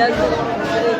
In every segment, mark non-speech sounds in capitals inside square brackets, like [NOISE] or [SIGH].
নাই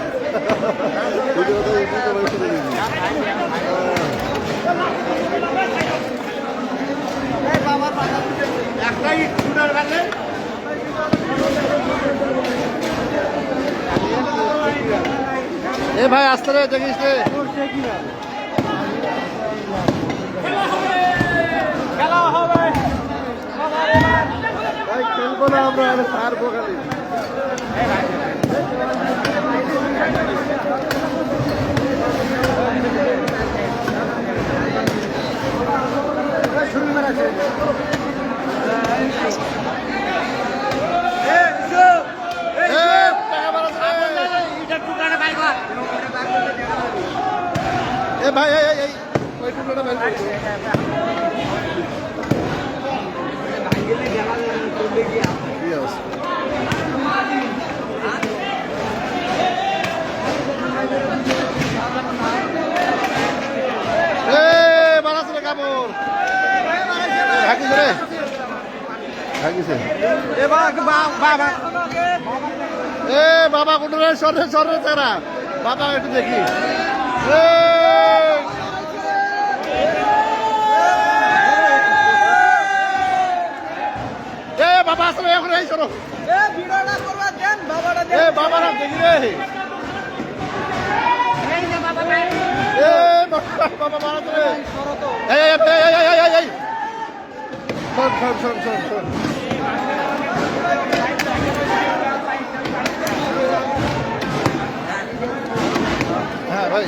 এ ভাই আসতে রে দেখিস রে। ভাই খেলব না আমরা আরে সারবো খালি এ, টাকা বাড়াচ্ছে রে। এ ভাই এই এই, ওই টুকরোটা। এ, ভাগিছে রে। ভাগিছে। এ বাবা কোন রে? সরে সরে তারা। বাবা একটু দেখি। এ! এ বাবা আসলে এখন এই সরো। এ বাবা দেখি রে এ বাবা বাবা মারা তো রে এই এই এই এই এই এই এই শোন শোন শোন শোন শোন হ্যাঁ ভাই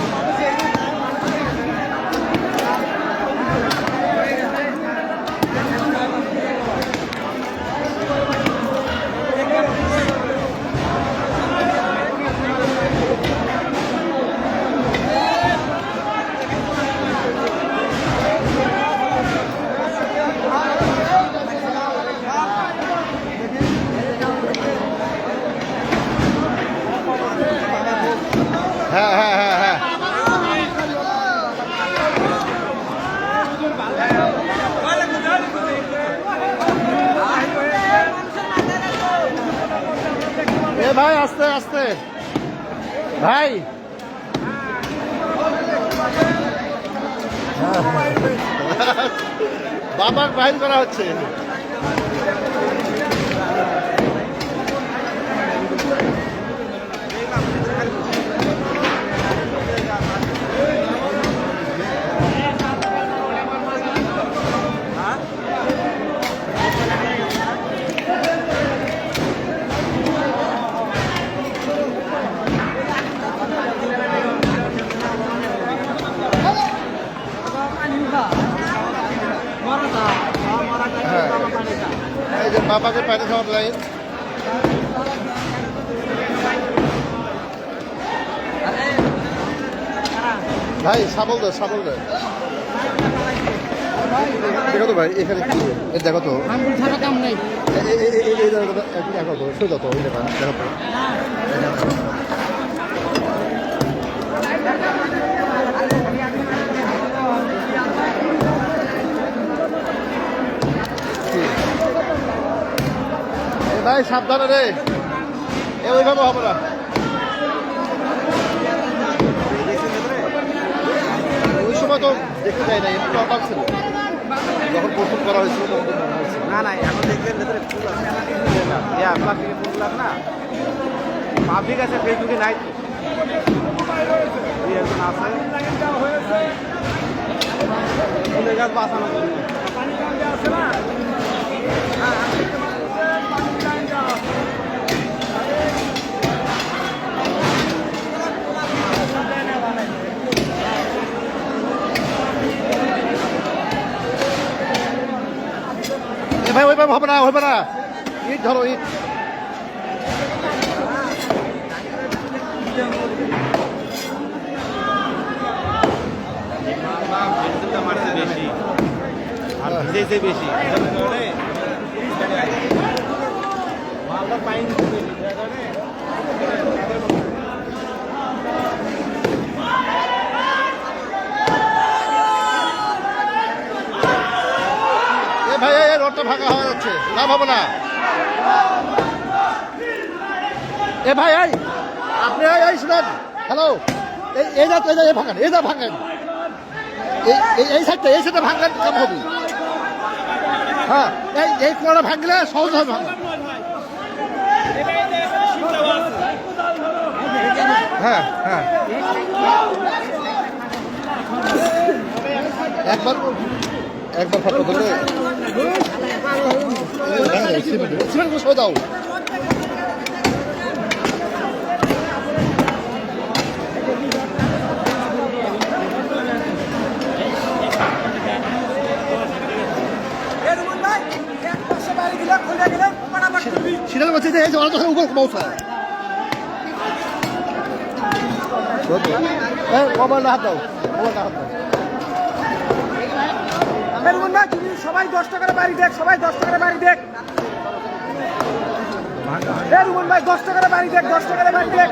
হ্যাঁ হ্যাঁ হ্যাঁ হ্যাঁ এ ভাই আস্তে আস্তে। ভাই। বাবার বাইর করা হচ্ছে। যে খাওয়ার লাইন ভাই সাবল দে সাবল দে দেখো তো ভাই এখানে কি দেখো তো দেখো তো সোজা তো দেখো তো এই সাবধানে রে। এইভাবে হবে না। ওই সময় তো দেখতে যায় না একটু অবাক ছিল। যখন প্রস্তুত করা হয়েছিল না না, এখন দেখবেন ভেতরে ফুল আছে। প্লাস্টিকের ফুল লাগ না। পাবলিক আছে, ফেসবুকে নাই একজন আছে। ফুলের গাছ বাঁচানোর ভাই ওইভাবে হবে না হবে না। ইট ধরো ইট। বেশি মালদার পাইন এ রোডটা ফাঁকা হয়ে যাচ্ছে। লাভ হবে না। এ ভাই, এই, আপনি এই শুনেন। হ্যালো এই এই যা এই যা এই যা ভাঙেন। এই, এই- সাইডটা, এই সাইডটা ভাঙলেন কাম হবে? হ্যাঁ এই এই কোণাটা ভাঙলে সহজ হবে। হ্যাঁ হ্যাঁ। একবার একবার ফটো ধরে সিমেন্ট সরে দাও সিটার বলছে যে এই যে ওরা তো উপর পৌঁছায় এই মোবাইলটা হাত দাও মোবাইলটা হাত দাও রুমন ভাই তুমি সবাই দশ টাকার বাড়ি দেখ, সবাই দশ টাকার বাড়ি দেখ। রুমন ভাই দশ টাকার বাড়ি দেখ, দশ টাকার বাড়ি দেখ।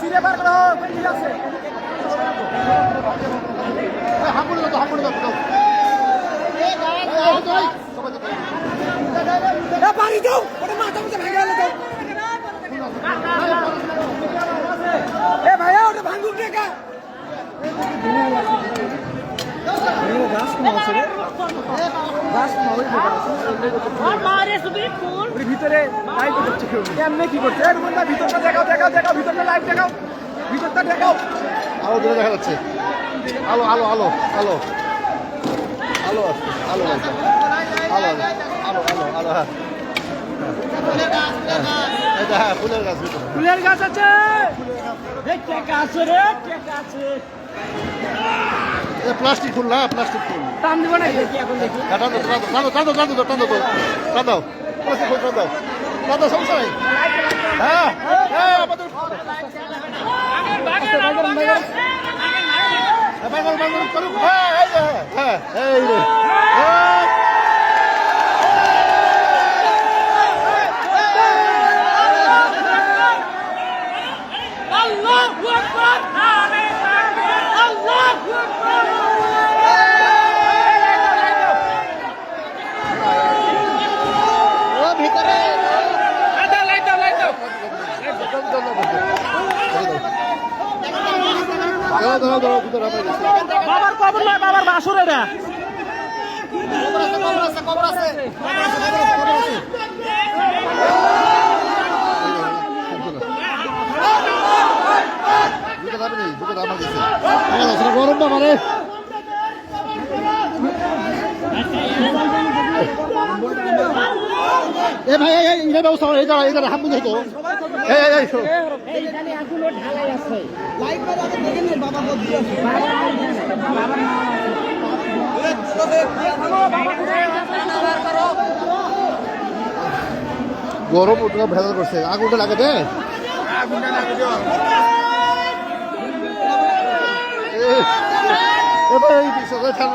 সিরে বার করো ঠিক আছে হামুড়ে দাও হামুড়ে দাও দাও বাড়ি দাও। ওটা মাথা মুখে ভেঙে গেল তো। এ ভাইয়া ওটা ভাঙুক রেখা ভিতরে লাইট করছে কেউ এমনি কি করছে? ভিতরটা দেখাও দেখাও দেখাও ভিতরটা লাইট দেখাও। ভিতরটা দেখাও। আলো দূরে দেখা যাচ্ছে। আলো আলো আলো আলো। আলো আলো আলো আলো আলো আলো হ্যাঁ। ফুলের গাছ আছে। প্লাস্টিক ফুল না প্লাস্টিক ফুল। টান দিব না এখন দেখি। হ্যাঁ, টান দাও টান দাও টান দাও টান দাও টান দাও প্লাস্টিক ফুল টান দাও। টান দাও সমস্যা নেই। হ্যাঁ হ্যাঁ আমাদের হ্যাঁ, হ্যাঁ, এই রে। হ্যাঁ। ও, ভিতরে। দাঁড়াও, দাঁড়াও, দাঁড়াও, ভিতরে আমার গেছে। বাবার কবর নয় বাবার বাসুর এটা গরম রে। এ ভাই এই ব্যবস্থা এই দাঁড়া, এই দাঁড়া, হাত মুছে তো। গরম ওটা ভেজাল করছে আগুনটা লাগে দে এ- এ ভাই, এই বিশ্বাস, এই ছাড়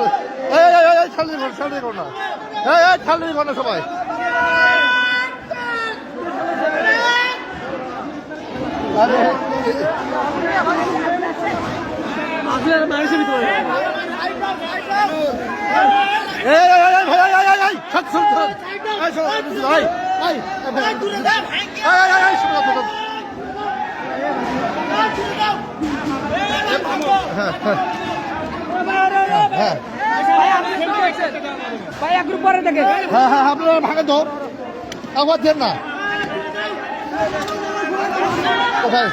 এই, ছাড়লি ছাড়লি না। এই, ছাড়লি না সবাই। আরে, মানুষের ভিতরে এই এই এই ভাই এই এই এই ছাড় ছাড় ছাড় এই শোনো এই ভাই এই এই ভাই এই এই এই শোনো শোনো হ্যাঁ হ্যাঁ হ্যাঁ ভাই এক গ্রুপ পরে দেখে হ্যাঁ হ্যাঁ আপনারা ভাঙে তো আবার দেন না ভাই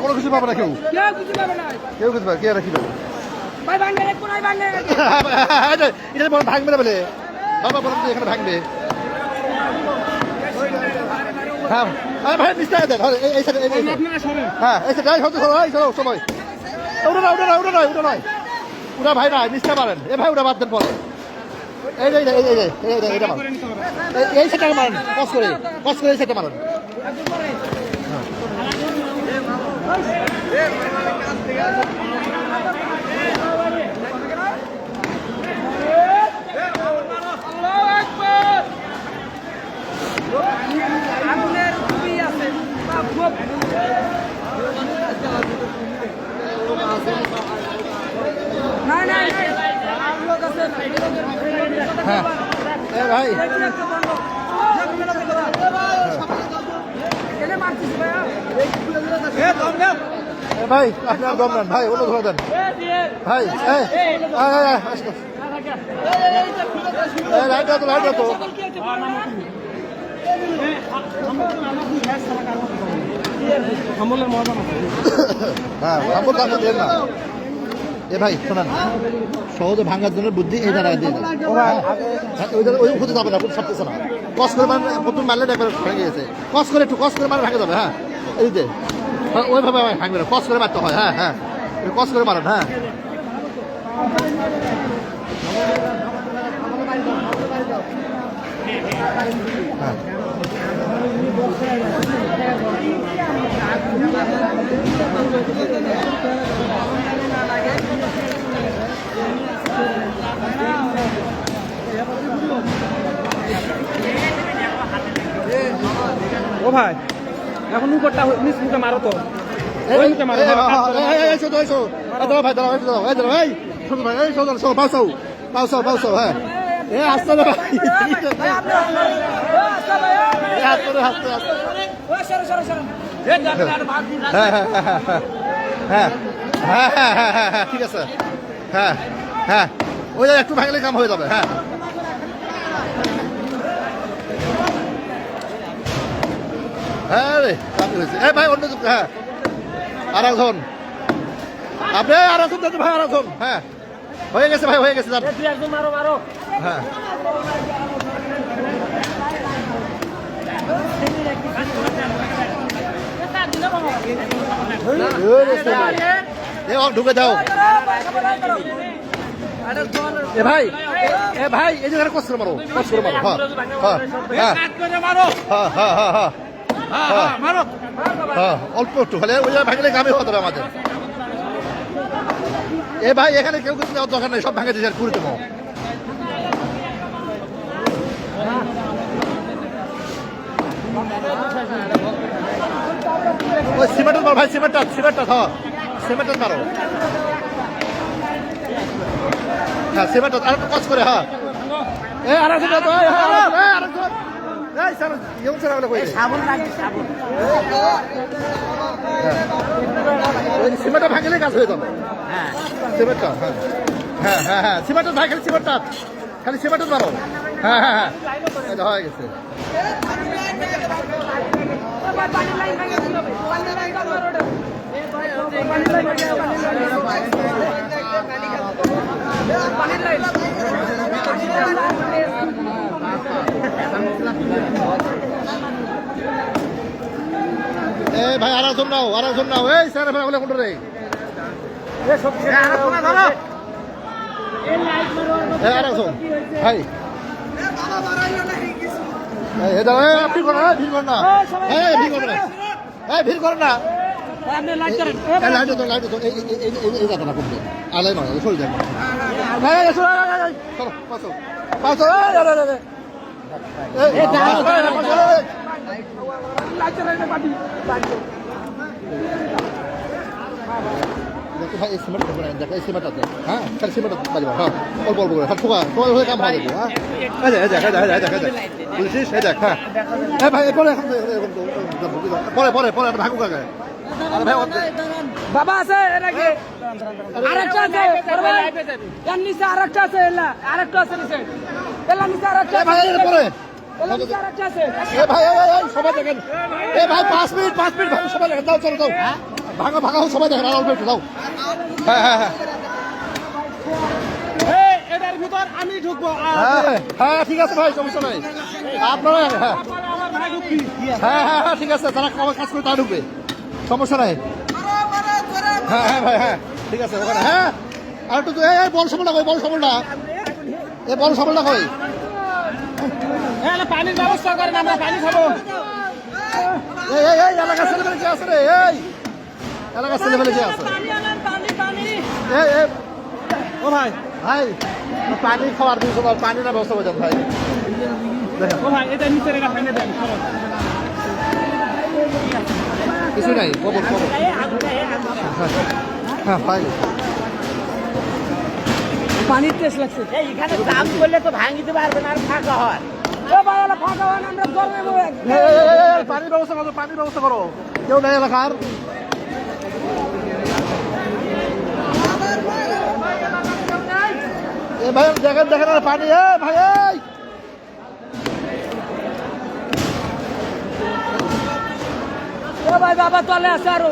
কোনো কিছু পাবো না কেউ। কেউ কিছু পাবে কে রাখি পাবো [LAUGHS] এটা ভাঙবে না বলে? বাবা বলো এখানে ভাঙবে। হ্যাঁ আরে ভাই নিশ্চয় এই সাইডে হ্যাঁ এই সাইডে হতে সবাই সবাই। ওটা না ওটা না ওটা নয় ওটা নয় ওটা ভাই না নিশ্চয় পারেন এ ভাই ওটা বাদ দেন পরে। এই মারেন। সেটা মারেন করে এই সেটা মারেন। হ্যাঁ। ভাই ভাই আপনার দম নেন। ভাই অনুগ্রহ দেন। ভাই হ্যাঁ আমল কামল দেন না সহজে ভাঙার জন্য বুদ্ধি এই জায়গায় দিয়ে ওই হতে যাবে না ছাড়তেছে না কস করে মানে প্রথম মারলে একবার ভেঙে গেছে কস করে একটু কস করে মানে ভেঙে যাবে হ্যাঁ এই যে ওইভাবে ভাঙবে না কস করে মারতে হয় হ্যাঁ হ্যাঁ কস করে মারেন হ্যাঁ ও ভাই এখন উপরটা নিচ মুখে মারো তো মারো ভাই দাঁড়াও ভাই দাঁড়াও ভাই দাঁড়াও ভাই এই সদর সব পাউসাও, পাউসাও, হ্যাঁ। এই, আস্তে আস্তে। হ্যাঁ, হ্যাঁ, হ্যাঁ, হ্যাঁ, হ্যাঁ। হ্যাঁ, হ্যাঁ, হ্যাঁ, হ্যাঁ, ঠিক আছে। হ্যাঁ হ্যাঁ। ওই একটু ভাঙলে কাম হয়ে যাবে হ্যাঁ। হ্যাঁ রে এ ভাই অন্য হ্যাঁ। আর আপনি আর একজন দেন ভাই আর একজন হ্যাঁ। হয়ে গেছে ভাই হয়ে গেছে মারো মারো। হ্যাঁ। ঢুকে যাও। এ ভাই এ ভাই এই জায়গায় কষ্ট মারো কষ্ট মারো। হ্যাঁ হ্যাঁ, হ্যাঁ।, হ্যাঁ, হ্যাঁ অল্প একটু হলে ওই কামে হতে হবে আমাদের। এ ভাই এখানে কেউ কিছু নেওয়ার দরকার নেই সব ভাঙে দিয়ে করে দেবো। ওই সিমেন্টের মারো ভাই সিমেন্টটা সিমেন্টটা হ্যাঁ সিমেন্টের মারো হ্যাঁ সিমেন্টটা আর কষ্ট করে হ্যাঁ। এ আর দাও তো, এই, আরেকজন, এই, স্যার, ইয়ং স্যার আমাকে কই? রে? সাবুন লাগবে ওই সিমেন্টটা ভাঙলে কাজ হয়ে যাবে। সিমেন্টটা হ্যাঁ। হ্যাঁ হ্যাঁ হ্যাঁ। সিমেন্টটা ভাই খালি সিমেন্টটা। খালি সিমেন্টটা হ্যাঁ হ্যাঁ হ্যাঁ। হয়ে ভাই নাও, আর একজন নাও। এই স্যার ভাই বলে কোনটা রে? আপনি করেন না। ভিড় করেন না। হ্যাঁ ভিড় না। হ্যাঁ ভিড় করেন। না লাইট তো লাইট তো এই এই এই জায়গাটা করবে আলাই নয় দেখো ভাই এই সিমেন্ট করব দেখো এই সিমেন্ট আছে হ্যাঁ খালি সিমেন্ট বাজবা হ্যাঁ অল্প অল্প করে ঠোকা ঠোকা হয়ে কাম হবে হ্যাঁ। এই দেখ এই দেখ এই দেখ এই দেখ বুঝছিস এই দেখ হ্যাঁ। এই ভাই পরে পরে পরে পরে ভাগুক আগে। আরে ভাই বাবা আছে আরেকটা আছে এর নিচে আরেকটা আছে এলা আরেকটা আছে নিচে। এলা নিচে আরেকটা ভাই এই পরে। এলা নিচে আরেকটা আছে। এ ভাই সবাই দেখেন। এ ভাই পাঁচ মিনিট পাঁচ মিনিট ভাঙো সবাই দেখেন। দাও চলো দাও। ভাঙো ভাঙা সবাই দেখেন আর অল্প একটু দাও হ্যাঁ হ্যাঁ। হ্যাঁ ভিতর আমি ঢুকবো হ্যাঁ হ্যাঁ ঠিক আছে ভাই সমস্যা নাই। আপনারা হ্যাঁ। হ্যাঁ হ্যাঁ হ্যাঁ ঠিক আছে যারা কবে কাজ করে তা ঢুকবে। সমস্যা নাই। হ্যাঁ হ্যাঁ ভাই হ্যাঁ ঠিক আছে ওখানে হ্যাঁ। আর একটু এই বল সবলটা কই বল সবলটা? এই বল সবলটা কই? হ্যাঁ পানির ব্যবস্থা করেন আমরা পানি খাব। এই এই এই এলাকার ছেলেমেলে কে আছে রে? এই এলাকার ছেলেমেলে কে আছে? এই এই ও ভাই ভাই পানি খাওয়ার দিন সবার পানি না ব্যবস্থা করে দেন ভাই ও ভাই এটা নিচে রেখা ভেঙে দেন কিছু নাই কবর কবর হ্যাঁ ভাই। পানির টেস্ট লাগছে। এখানে দাম করলে তো ভাঙিতে পারবে না আর ফাঁকা হয়। এ পানির ব্যবস্থা করো পানির ব্যবস্থা করো। কেউ নেই এলাকার? এ ভাই দেখেন দেখেন পানি এ ভাই এই! ভাই বাবা তলে আছে আরও।